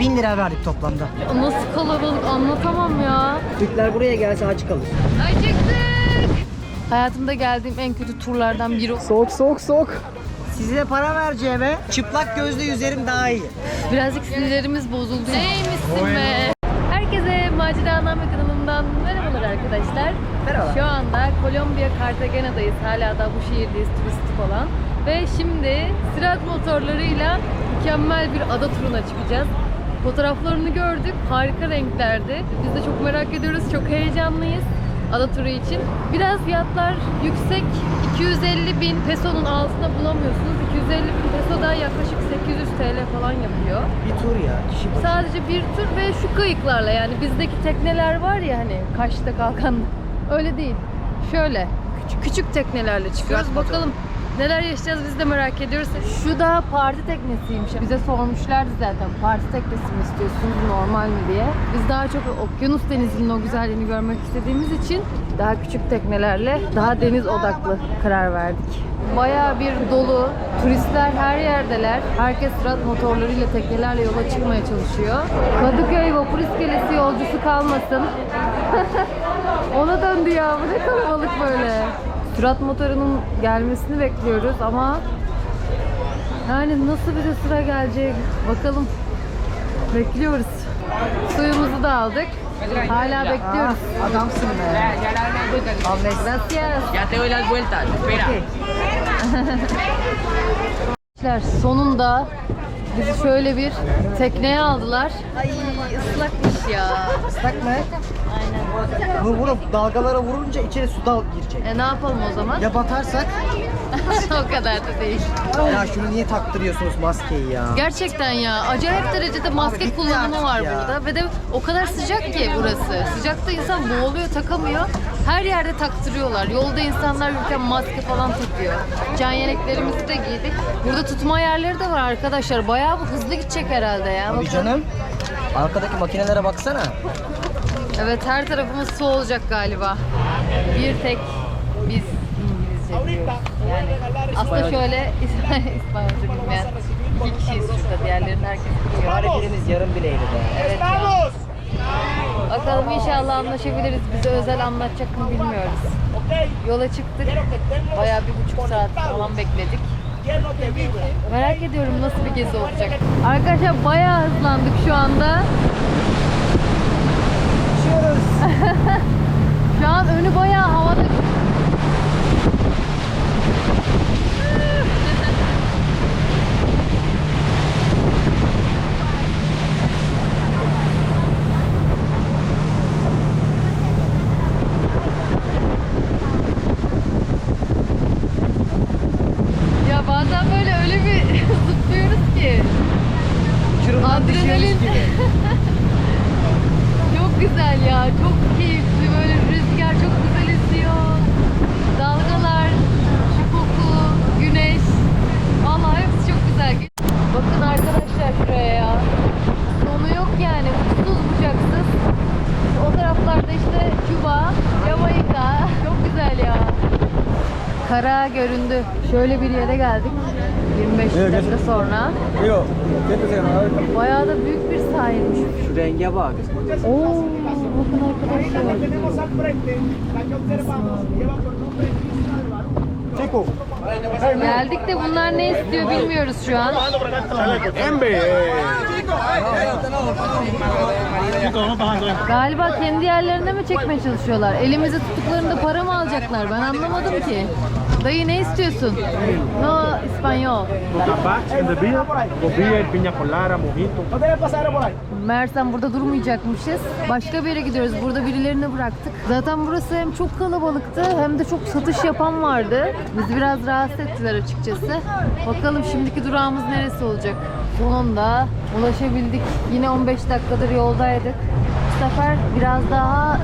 bin lira verdik toplamda. Nasıl kalabalık anlatamam ya. Türkler buraya gelse aç kalır. Acıktık. Hayatımda geldiğim en kötü turlardan biri. Soğuk soğuk soğuk. Size para vereceğime çıplak gözlü yüzerim daha iyi. Birazcık sinirlerimiz bozuldu. Neymişsin be? Herkese Macera Name kanalımdan merhabalar arkadaşlar. Merhaba. Şu anda Kolombiya Cartagena'dayız. Hala da bu şehirdeyiz turistik olan. Ve şimdi sürat motorlarıyla mükemmel bir ada turuna çıkacağız. Fotoğraflarını gördük. Harika renklerdi. Biz de çok merak ediyoruz. Çok heyecanlıyız ada turu için. Biraz fiyatlar yüksek. 250 bin pesonun altında bulamıyorsunuz. 250 bin peso da yaklaşık 800 TL falan yapıyor. Bir tur ya. Kişi başı. Sadece bir tur ve şu kayıklarla yani bizdeki tekneler var ya hani Kaş'ta kalkan öyle değil. Şöyle küçük, küçük teknelerle çıkıyoruz. Bakalım neler yaşayacağız biz de merak ediyoruz. Şu da parti teknesiymiş. Bize sormuşlardı zaten parti teknesi mi istiyorsunuz normal mi diye. Biz daha çok okyanus denizinin o güzelliğini görmek istediğimiz için daha küçük teknelerle daha deniz odaklı karar verdik. Bayağı bir dolu. Turistler her yerdeler. Herkes sürat motorlarıyla, teknelerle yola çıkmaya çalışıyor. Kadıköy vapur iskelesi yolcusu kalmasın. Ona döndü ya. Bu ne kalabalık böyle. Sürat motorunun gelmesini bekliyoruz ama yani nasıl bir de sıra gelecek bakalım. Bekliyoruz. Suyumuzu da aldık. Hala bekliyoruz. Aa, adamsın be. Gracias. Ya te doy las vueltas, espera. Arkadaşlar sonunda bizi şöyle bir tekneye aldılar. Ay ıslakmış ya. Islak mı? Aynen. Bu vurup dalgalara vurunca içeri su dal girecek. E ne yapalım o zaman? Ya batarsak? o kadar da değil. Ya şunu niye taktırıyorsunuz maskeyi ya? Gerçekten ya acayip derecede maske bitti kullanımı var ya. burada ve de o kadar sıcak ki burası. Sıcakta insan boğuluyor takamıyor. Her yerde taktırıyorlar. Yolda insanlar yürürken maske falan takıyor. Can yeleklerimizi de giydik. Burada tutma yerleri de var arkadaşlar. Bayağı bu hızlı gidecek herhalde ya. Abi Bakın. canım. Arkadaki makinelere baksana. Evet her tarafımız su olacak galiba. Bir tek biz İngilizce biliyoruz. Yani aslında şöyle İspanyolca bilmeyen iki kişiyiz şurada. Diğerlerinin herkes biliyor. Bari birimiz yarım bileydi be. Evet ya. Bakalım inşallah anlaşabiliriz. Bize özel anlatacak mı bilmiyoruz. Yola çıktık. Bayağı bir buçuk saat falan bekledik. Merak ediyorum nasıl bir gezi olacak. Arkadaşlar bayağı hızlandık şu anda. Şu an önü bayağı havada. Ya bazen böyle öyle bir zıplıyoruz ki. Uçurumdan düşüyoruz Adrenalin. gibi. Çok güzel ya. Çok keyifli. Böyle rüzgar çok güzel esiyor. Dalgalar, şu koku, güneş. Vallahi hepsi çok güzel. Bakın arkadaşlar şuraya ya. Sonu yok yani. Uçsuz bucaksız. O taraflarda işte Küba, Jamaika. Çok güzel ya. Kara göründü. Şöyle bir yere geldik. 25 dakika sonra. Bayağı da büyük bir sahilmiş. Şu renge bak. Oo, bakın arkadaşlar. Geldik de bunlar ne istiyor bilmiyoruz şu an. Galiba kendi yerlerine mi çekmeye çalışıyorlar? Elimizi tuttuklarında para mı alacaklar? Ben anlamadım ki. Dayı ne istiyorsun? No, İspanyol. Meğersem burada durmayacakmışız. Başka bir yere gidiyoruz. Burada birilerini bıraktık. Zaten burası hem çok kalabalıktı hem de çok satış yapan vardı. Bizi biraz rahatsız ettiler açıkçası. Bakalım şimdiki durağımız neresi olacak? Sonunda ulaşabildik. Yine 15 dakikadır yoldaydık. Bu sefer biraz daha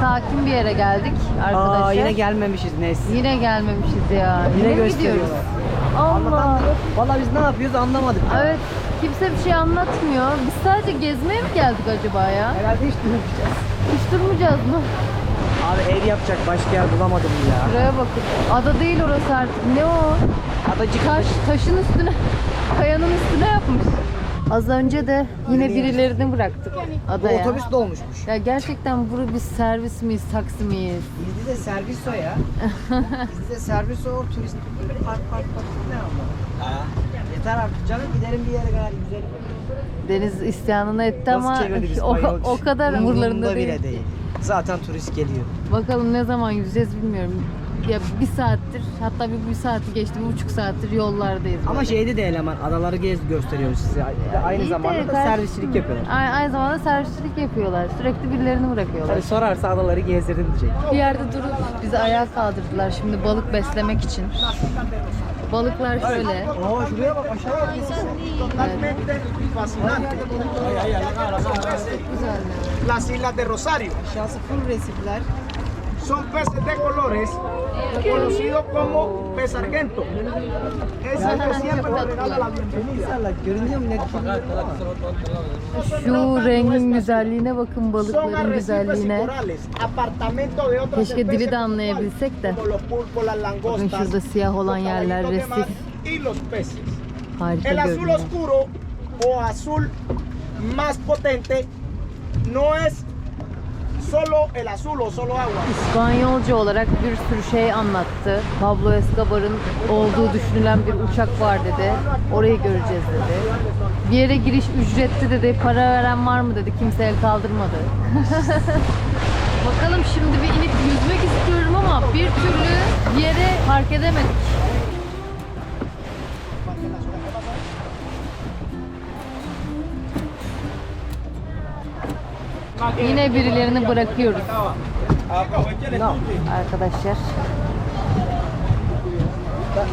sakin bir yere geldik arkadaşlar. Aa yine gelmemişiz Nes. Yine gelmemişiz ya. Yine gösteriyorlar. gidiyoruz? Allah. Valla biz ne yapıyoruz anlamadık. Evet. Kimse bir şey anlatmıyor. Biz sadece gezmeye mi geldik acaba ya? Herhalde hiç durmayacağız. Hiç durmayacağız mı? Abi ev yapacak başka yer bulamadım ya. Şuraya bakın. Ada değil orası artık. Ne o? Adacık Taş, taşın üstüne, kayanın üstüne yapmış. Az önce de yine birilerini bıraktık Bu adaya. otobüs dolmuşmuş. Ya gerçekten burada biz servis miyiz, taksi miyiz? Bizde de servis o ya. Bizde servis o turist park park park ne anlamı? Yeter artık canım gidelim bir yere kadar güzel. Deniz isyanını etti ama Nasıl çevirdi biz o, o kadar umurlarında Umurunda değil. bile değil. Zaten turist geliyor. Bakalım ne zaman yüzeceğiz bilmiyorum. Ya bir saattir hatta bir, bir saati geçti, bir buçuk saattir yollardayız. Ama böyle. şeyde de eleman adaları gez gösteriyoruz size. Aynı İyi de zamanda da karşı- servisçilik yapıyorlar. Aynı, aynı zamanda servisçilik yapıyorlar. Sürekli birilerini bırakıyorlar. Hani sorarsa adaları gezdirin diyecek. Bir yerde durup bizi ayağa kaldırdılar şimdi balık beslemek için. Balıklar şöyle. Oo şuraya bak aşağıya kesin. Totalmente fascinante. Las islas de Rosario Aşağısı full resifler. Son peces de colores conocidos como pez argento. Es el que siempre le regala la bienvenida. Görünüyor. Şu rengin güzelliğine bakın balıkların güzelliğine. Keşke dili de anlayabilsek de. Bakın şurada siyah olan yerler resif. Harika El azul görünüyor. oscuro o azul más potente no es solo el azul o solo agua. İspanyolca olarak bir sürü şey anlattı. Pablo Escobar'ın olduğu düşünülen bir uçak var dedi. Orayı göreceğiz dedi. Bir yere giriş ücretli dedi. Para veren var mı dedi. Kimse el kaldırmadı. Bakalım şimdi bir inip yüzmek istiyorum ama bir türlü yere park edemedik. Yine birilerini bırakıyoruz arkadaşlar.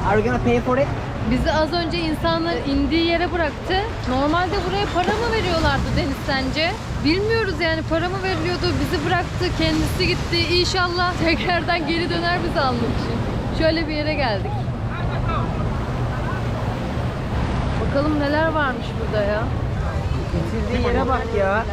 Are you gonna pay for it? Bizi az önce insanlar indiği yere bıraktı. Normalde buraya para mı veriyorlardı Deniz sence? Bilmiyoruz yani para mı veriliyordu? Bizi bıraktı, kendisi gitti. İnşallah tekrardan geri döner bizi almak için. Şöyle bir yere geldik. Bakalım neler varmış burada ya. Getirdiği yere bak ya.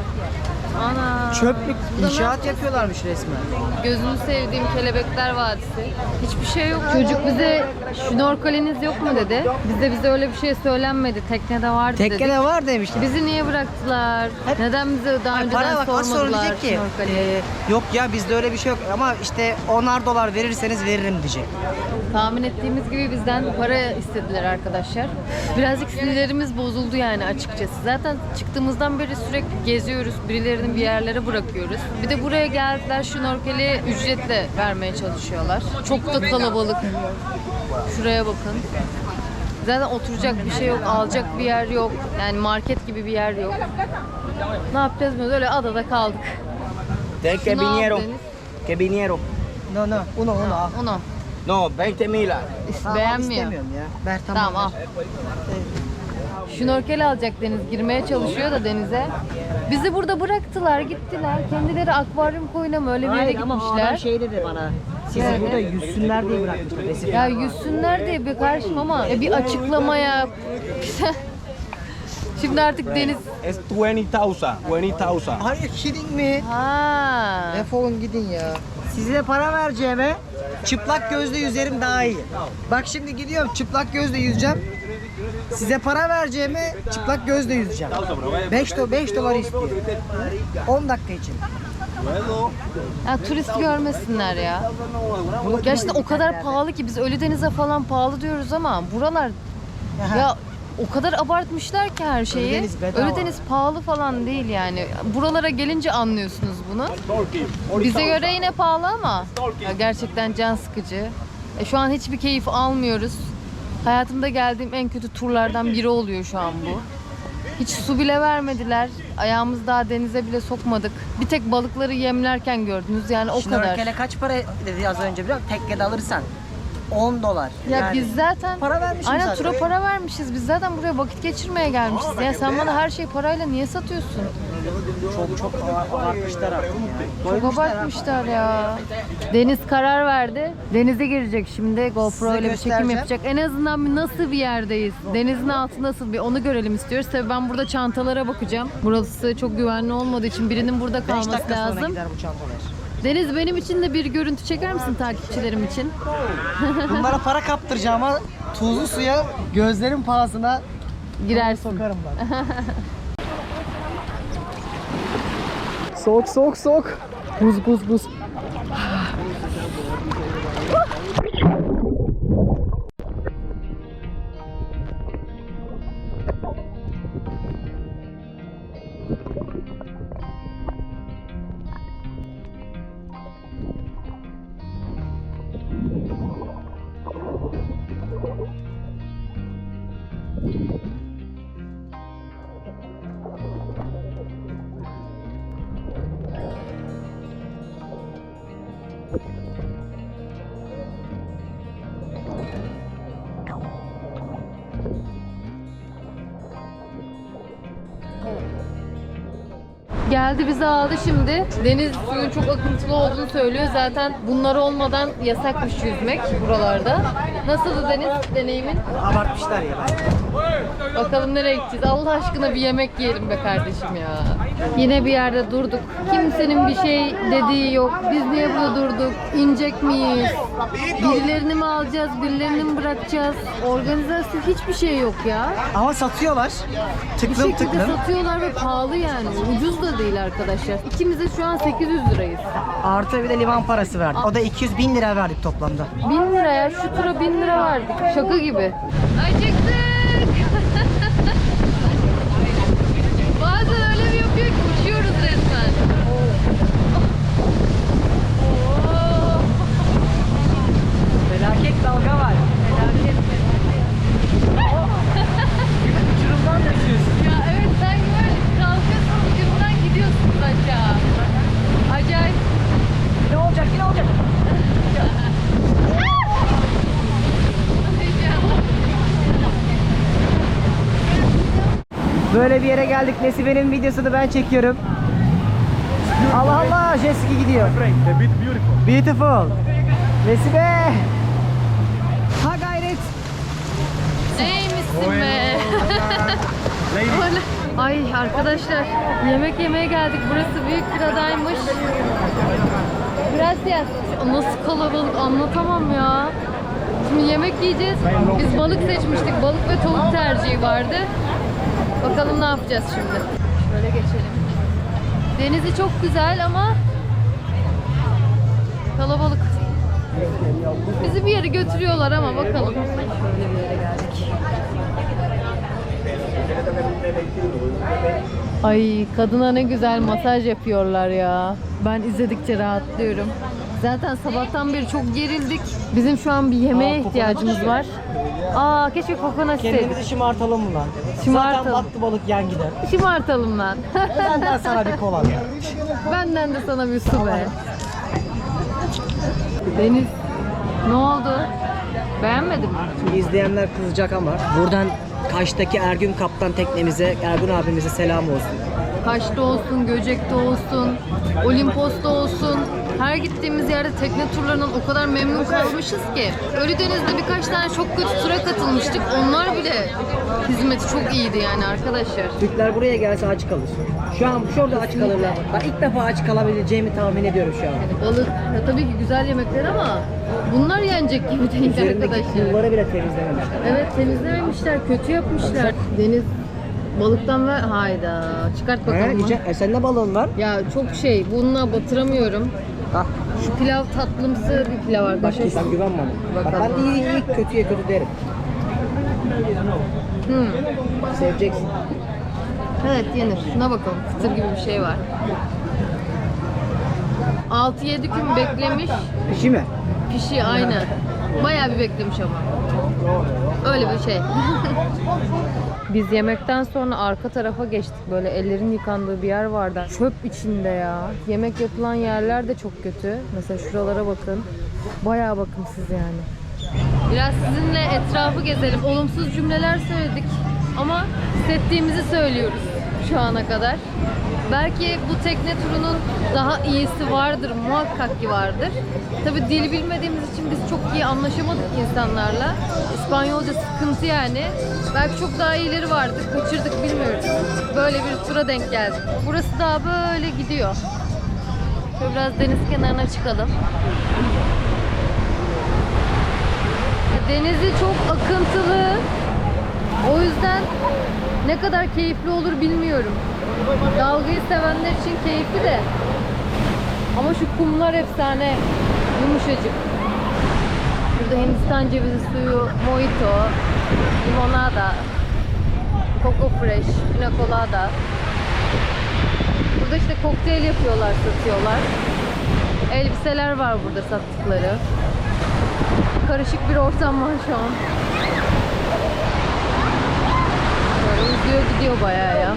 Ana. Çöplük inşaat yapıyorlarmış resmen. Gözünü sevdiğim kelebekler vadisi. Hiçbir şey yok. Çocuk bize şnorkeliniz yok mu dedi. Bize bize öyle bir şey söylenmedi. Teknede vardı dedi. Tekkede var demişti. Bizi niye bıraktılar? Hep- Neden bize daha Ay, önceden para bak az sonra sormadılar diyecek ki şnorkeli? e, yok ya bizde öyle bir şey yok ama işte onar dolar verirseniz veririm diyecek. Tahmin ettiğimiz gibi bizden para istediler arkadaşlar. Birazcık sinirlerimiz bozuldu yani açıkçası. Zaten çıktığımızdan beri sürekli geziyoruz. Birilerini bir yerlere bırakıyoruz. Bir de buraya geldiler şnorkeli ücretle vermeye çalışıyorlar. Çok da kalabalık. Şuraya bakın. Zaten oturacak bir şey yok, alacak bir yer yok. Yani market gibi bir yer yok. Ne yapacağız bilmiyoruz. Öyle adada kaldık. De que Şunu al vinieron, Deniz. que vinieron. No no uno uno al. Onu. No, 20 mil. Tamam, Beğenmiyor. istemiyorum ya. Ver tamam. Tamam al. Şnorkel alacak Deniz. Girmeye çalışıyor da denize. Bizi burada bıraktılar, gittiler. Kendileri akvaryum koyuna mı öyle bir yere Hayır ama o adam gitmişler. şey dedi bana. Sizi Evet. burada yüzsünler diye bırakmışlar. Resif. Ya yüzsünler diye bir karşım ama ya bir açıklama yap. Şimdi artık Deniz... Es 20,000, 20,000. Are you kidding me? Ha. Defolun gidin ya. Size para vereceğime çıplak gözle yüzerim daha iyi. Bak şimdi gidiyorum çıplak gözle yüzeceğim. Size para vereceğime çıplak gözle yüzeceğim. 5 do 5 dolar istiyor. 10 dakika için. Ya turist görmesinler ya. Gerçekten o kadar pahalı ki biz Ölüdeniz'e falan pahalı diyoruz ama buralar ya o kadar abartmışlar ki her şeyi. Ölüdeniz bedava. Ölüdeniz pahalı falan değil yani. Buralara gelince anlıyorsunuz bunu. Bize göre yine pahalı ama ya gerçekten can sıkıcı. E, şu an hiçbir keyif almıyoruz. Hayatımda geldiğim en kötü turlardan biri oluyor şu an bu. Hiç su bile vermediler. Ayağımızı daha denize bile sokmadık. Bir tek balıkları yemlerken gördünüz yani o kadar. Şnorkele kaç para dedi az önce biliyor musun? Tekkede alırsan 10 dolar. Ya Yani biz zaten para vermişim Aynen zaten. tura para vermişiz. Biz zaten buraya vakit geçirmeye gelmişiz. Ya sen bana her şeyi parayla niye satıyorsun? çok çok abartmışlar artık. Çok abartmışlar ya. Deniz karar verdi. Denize girecek şimdi. GoPro ile bir çekim yapacak. En azından bir nasıl bir yerdeyiz? Denizin altı nasıl bir onu görelim istiyoruz. Tabii ben burada çantalara bakacağım. Burası çok güvenli olmadığı için birinin burada 5 kalması dakika sonra lazım. gider bu çantalar. Deniz benim için de bir görüntü çeker misin takipçilerim için? Bunlara para kaptıracağım ama tuzlu suya gözlerim pahasına Girersin. Sokarım ben. soğuk soğuk soğuk. Buz buz buz. Geldi bizi aldı şimdi. Deniz suyun çok akıntılı olduğunu söylüyor. Zaten bunlar olmadan yasakmış yüzmek buralarda. Nasıldı deniz deneyimin? Abartmışlar ya. Bakalım nereye gideceğiz? Allah aşkına bir yemek yiyelim be kardeşim ya. Yine bir yerde durduk. Kimsenin bir şey dediği yok. Biz niye burada durduk? İnecek miyiz? Birilerini mi alacağız? Birilerini mi bırakacağız? Organizasyon hiçbir şey yok ya. Ama satıyorlar. Bir Tıklım şekilde tıklım. satıyorlar ve pahalı yani. Ucuz da değil arkadaşlar. İkimiz de şu an 800 lirayız. Artı bir de liman parası verdik. O da 200 bin lira verdik toplamda. 1000 liraya şu tura 1000 lira verdik. Şaka gibi. Acıktık. Bazen öyle bir yapıyor ki uçuyoruz resmen. Oo. Felaket dalga var. Felaket. Uçurumdan düşüyorsun. Ya evet sen böyle kalkıyorsun ucundan gidiyorsunuz aşağı. Acayip. Ne olacak ne olacak? Böyle bir yere geldik. Nesibe'nin videosunu ben çekiyorum. Allah Allah jet ski gidiyor. Beautiful. Beautiful. Nesibe. Ha gayret. Neymişsin be? Ay arkadaşlar yemek yemeye geldik. Burası büyük bir adaymış. Gracias. Nasıl kalabalık anlatamam ya. Şimdi yemek yiyeceğiz. Biz balık seçmiştik. Balık ve tavuk tercihi vardı. Bakalım ne yapacağız şimdi. Şöyle geçelim. Denizi çok güzel ama kalabalık. Bizi bir yere götürüyorlar ama bakalım. Şöyle bir yere geldik. Ay kadına ne güzel masaj yapıyorlar ya. Ben izledikçe rahatlıyorum. Zaten sabahtan beri çok gerildik. Bizim şu an bir yemeğe ihtiyacımız var. Aa keşke kokonat Kendimizi şımartalım lan? Şımartalım. Zaten battı balık yan gider. Şımartalım lan. Benden sana bir kola. Benden de sana bir su be. Deniz ne oldu? Beğenmedin mi? Şimdi izleyenler kızacak ama buradan Kaş'taki Ergün Kaptan teknemize, Ergün abimize selam olsun. Kaş'ta olsun, Göcek'te olsun, Olimpos'ta olsun. Her gittiğimiz yerde tekne turlarından o kadar memnun kalmışız ki. Ölüdeniz'de birkaç tane çok kötü tura katılmıştık. Onlar bile hizmeti çok iyiydi yani arkadaşlar. Türkler buraya gelse aç kalır. Şu an şurada aç kalırlar. Ben ilk defa aç kalabileceğimi tahmin ediyorum şu an. Yani balık ya tabii ki güzel yemekler ama bunlar yenecek gibi değil Üzerindeki arkadaşlar. kumları bile temizlememişler. Evet temizlememişler, kötü yapmışlar. Deniz balıktan ver hayda çıkart bakalım. yiyecek. E, sen ne balığın var? Ya çok şey bununla batıramıyorum. Ah, Şu pilav tatlımsı bir pilav arkadaşlar. sen güven bana. Bak ben iyi iyi kötüye kötü derim. Hı. Seveceksin. Evet yenir. Şuna bakalım. Fıtır gibi bir şey var. 6-7 gün beklemiş. Pişi mi? Pişi aynen. Bayağı bir beklemiş ama. Öyle bir şey. Biz yemekten sonra arka tarafa geçtik. Böyle ellerin yıkandığı bir yer vardı. Çöp içinde ya. Yemek yapılan yerler de çok kötü. Mesela şuralara bakın. Bayağı bakımsız yani. Biraz sizinle etrafı gezelim. Olumsuz cümleler söyledik. Ama hissettiğimizi söylüyoruz şu ana kadar. Belki bu tekne turunun daha iyisi vardır, muhakkak ki vardır. Tabi dil bilmediğimiz için biz çok iyi anlaşamadık insanlarla. İspanyolca sıkıntı yani. Belki çok daha iyileri vardır, kaçırdık bilmiyoruz. Böyle bir tura denk geldik. Burası daha böyle gidiyor. Şöyle biraz deniz kenarına çıkalım. Denizi çok akıntılı. O yüzden ne kadar keyifli olur bilmiyorum. Dalgayı sevenler için keyifli de. Ama şu kumlar efsane. Yumuşacık. Burada Hindistan cevizi suyu, mojito, limonada, coco fresh, pina colada. Burada işte kokteyl yapıyorlar, satıyorlar. Elbiseler var burada sattıkları. Karışık bir ortam var şu an. Böyle uzuyor gidiyor bayağı ya.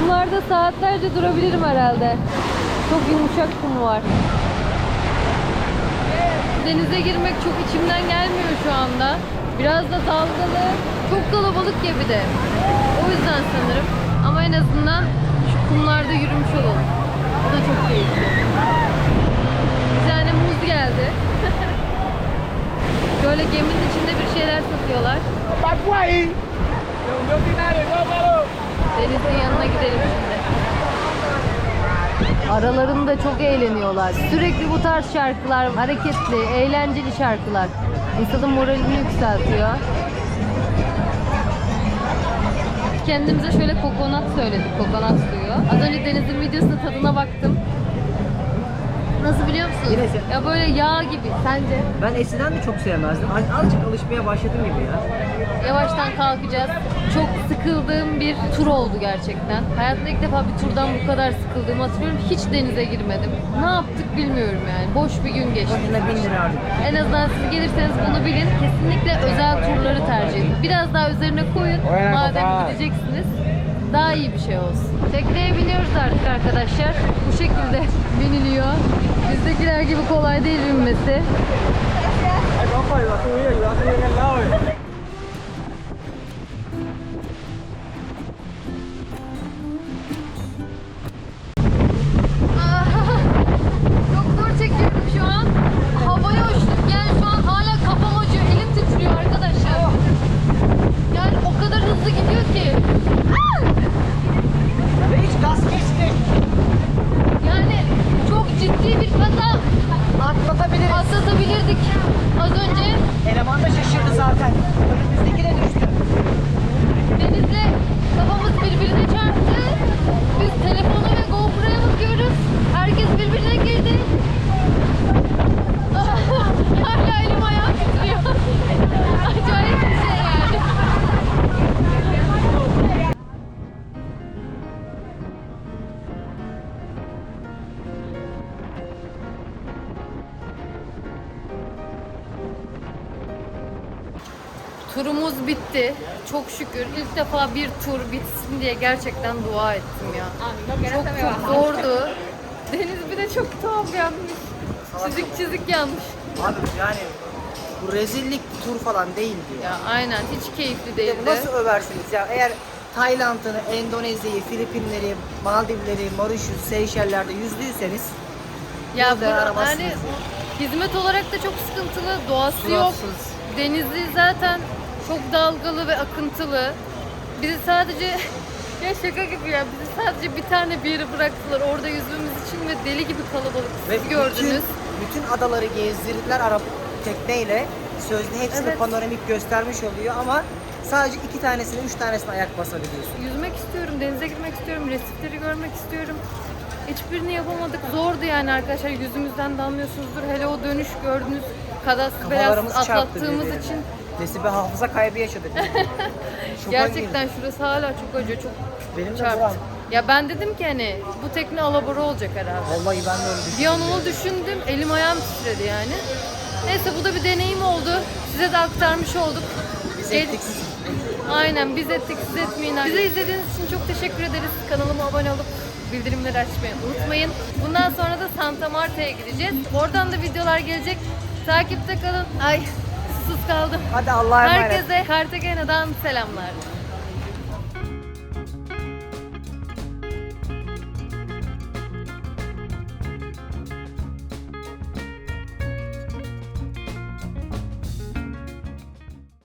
Kumlarda saatlerce durabilirim herhalde. Çok yumuşak kum var. Denize girmek çok içimden gelmiyor şu anda. Biraz da dalgalı. Çok kalabalık ya bir de. O yüzden sanırım. Ama en azından şu kumlarda yürümüş olalım. O da çok keyifli. Bir tane muz geldi. Şöyle geminin içinde bir şeyler satıyorlar. Vámonos. Denizin yanına gidelim şimdi. Aralarında çok eğleniyorlar. Sürekli bu tarz şarkılar, hareketli, eğlenceli şarkılar. İnsanın moralini yükseltiyor. Kendimize şöyle kokonat söyledik, kokonat suyu. Az önce Deniz'in videosunda tadına baktım. Nasıl biliyor musun? Yine se- Ya böyle yağ gibi. Sence? Ben eskiden de çok sevmezdim. Az- Azıcık alışmaya başladım gibi ya. Yavaştan kalkacağız. Çok sıkıldığım bir tur oldu gerçekten. Hayatımda ilk defa bir turdan bu kadar sıkıldığımı hatırlıyorum. Hiç denize girmedim. Ne yaptık bilmiyorum yani. Boş bir gün geçti. Başına bin lira harcadım. En azından siz gelirseniz bunu bilin. Kesinlikle özel turları tercih edin. Biraz daha üzerine koyun. Madem gideceksiniz. Daha iyi bir şey olsun. Tekneye biniyoruz artık arkadaşlar. Bu şekilde biniliyor. Bizdekiler gibi kolay değil binmesi. Turumuz bitti. Çok şükür. İlk defa bir tur bitsin diye gerçekten dua ettim ya. Çok çok zordu. Deniz bir de çok tuhaf yanmış. Çizik çizik yanmış. Abi yani bu rezillik bir tur falan değil diyor. Ya aynen hiç keyifli değildi. Nasıl översiniz ya? Eğer Tayland'ını, Endonezya'yı, Filipinleri, Maldivleri, Mauritius, Seyşeller'de yüzdüyseniz Ya burada bura- aramazsınız hani ya. hizmet olarak da çok sıkıntılı. Doğası yok. Suratsız. Denizi zaten çok dalgalı ve akıntılı. Bizi sadece ya şaka gibi ya bizi sadece bir tane bir yere bıraktılar orada yüzmemiz için ve deli gibi kalabalık. Ve Siz gördünüz. Bütün, bütün adaları gezdirdiler Arap tekneyle. Sözde hepsini Evet. panoramik göstermiş oluyor ama sadece iki tanesine, üç tanesine ayak basabiliyorsun. Yüzmek istiyorum, denize girmek istiyorum, resifleri görmek istiyorum. Hiçbirini yapamadık. Zordu yani arkadaşlar. Yüzümüzden de anlıyorsunuzdur. Hele o dönüş gördünüz. Kafalarımız belasız çarptı atlattığımız birbirine. için Desibe hafıza kaybı yaşadık. Şoka gerçekten girdik. şurası hala çok acıyor. Çok Benim de buram. Ya ben dedim ki hani bu tekne alabora olacak herhalde. Vallahi ben de öyle düşündüm. Bir an onu düşündüm. Elim ayağım titredi yani. Neyse bu da bir deneyim oldu. Size de aktarmış olduk. Biz ettik siz. Aynen biz ettik siz etmeyin. Bize izlediğiniz için çok teşekkür ederiz. Kanalıma abone olup bildirimleri açmayı unutmayın. Bundan sonra da Santa Marta'ya gideceğiz. Oradan da videolar gelecek. Takipte kalın. Ay susuz kaldım. Hadi Allah'a emanet. Herkese Cartagena'dan selamlar.